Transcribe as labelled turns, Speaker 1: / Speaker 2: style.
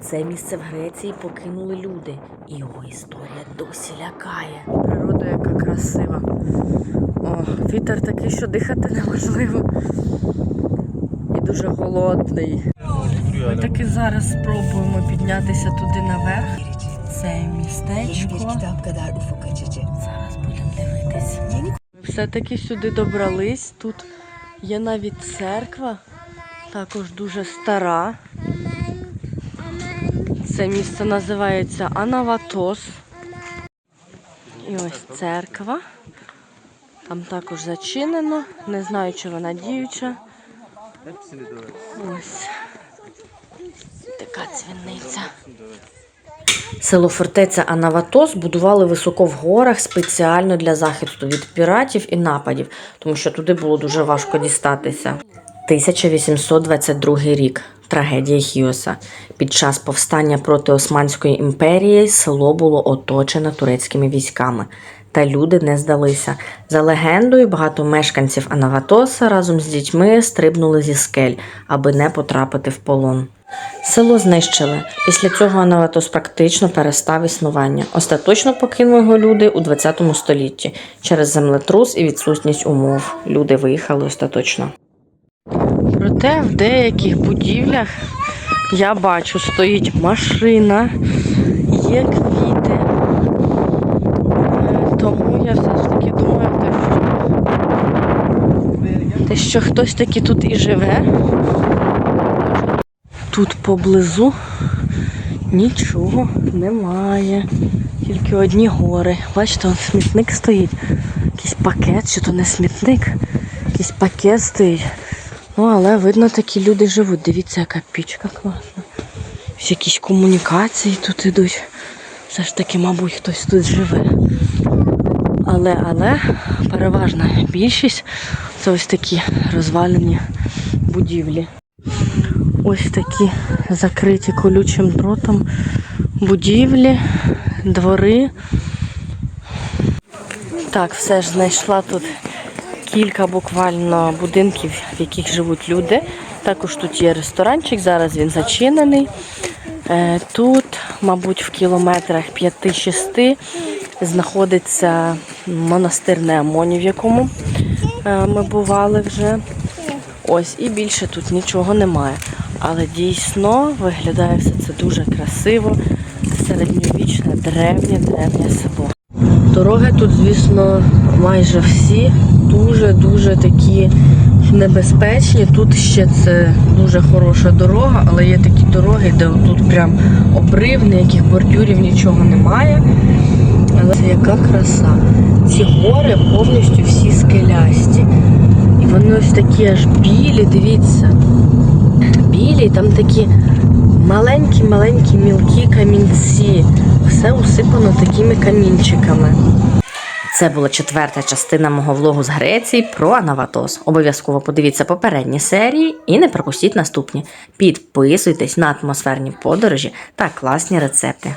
Speaker 1: Це місце в Греції покинули люди, і його історія досі лякає. Природа яка красива. О, вітер такий, що дихати неможливо. І дуже голодний. Ми таки зараз спробуємо піднятися туди наверх. Це містечко. Зараз будемо дивитись. Ми все-таки сюди добрались. Тут є навіть церква, також дуже стара. Це місце називається Анаватос. І ось церква. Там також зачинено. Не знаю, чи вона діюча. Ось така дзвіниця. Село фортеця Анаватос будували високо в горах спеціально для захисту від піратів і нападів, тому що туди було дуже важко дістатися. 1822 рік. Трагедія Хіоса. Під час повстання проти Османської імперії село було оточене турецькими військами. Та люди не здалися. За легендою, багато мешканців Анаватоса разом з дітьми стрибнули зі скель, аби не потрапити в полон. Село знищили. Після цього Анаватос практично перестав існування. Остаточно покинули його люди у 20 столітті через землетрус і відсутність умов. Люди виїхали остаточно. Проте в деяких будівлях я бачу, стоїть машина, є квіти. Е, Тому я все ж таки думаю, те, що, хтось таки тут і живе. Тут поблизу нічого немає. Тільки одні гори. Бачите, он смітник стоїть. Якийсь пакет, чи то не смітник, якийсь пакет стоїть. Ну, але видно, такі люди живуть. Дивіться, яка пічка класна. Ось якісь комунікації тут ідуть. Все ж таки, мабуть, хтось тут живе. Але, але переважна більшість це ось такі розвалені будівлі. Ось такі закриті колючим дротом будівлі, двори. Так, все ж знайшла тут кілька буквально будинків, в яких живуть люди. Також тут є ресторанчик, зараз він зачинений. Е, Тут, мабуть, в кілометрах 5-6 знаходиться монастир Неамоні, в якому е, ми бували вже. Ось, і більше тут нічого немає. Але дійсно виглядає все це дуже красиво, середньовічне, древнє, древнє село. Дороги тут, звісно, майже всі дуже-дуже такі небезпечні. Тут ще це дуже хороша дорога, але є такі дороги, де тут прям обрив, ніяких бордюрів, нічого немає. Але це яка краса. Ці гори повністю всі скелясті. І вони ось такі аж білі, дивіться. Білі, там такі маленькі-маленькі мілкі камінці. Все усипано такими камінчиками. Це була четверта частина мого влогу з Греції про Анаватос. Обов'язково подивіться попередні серії і не пропустіть наступні. Підписуйтесь на атмосферні подорожі та класні рецепти.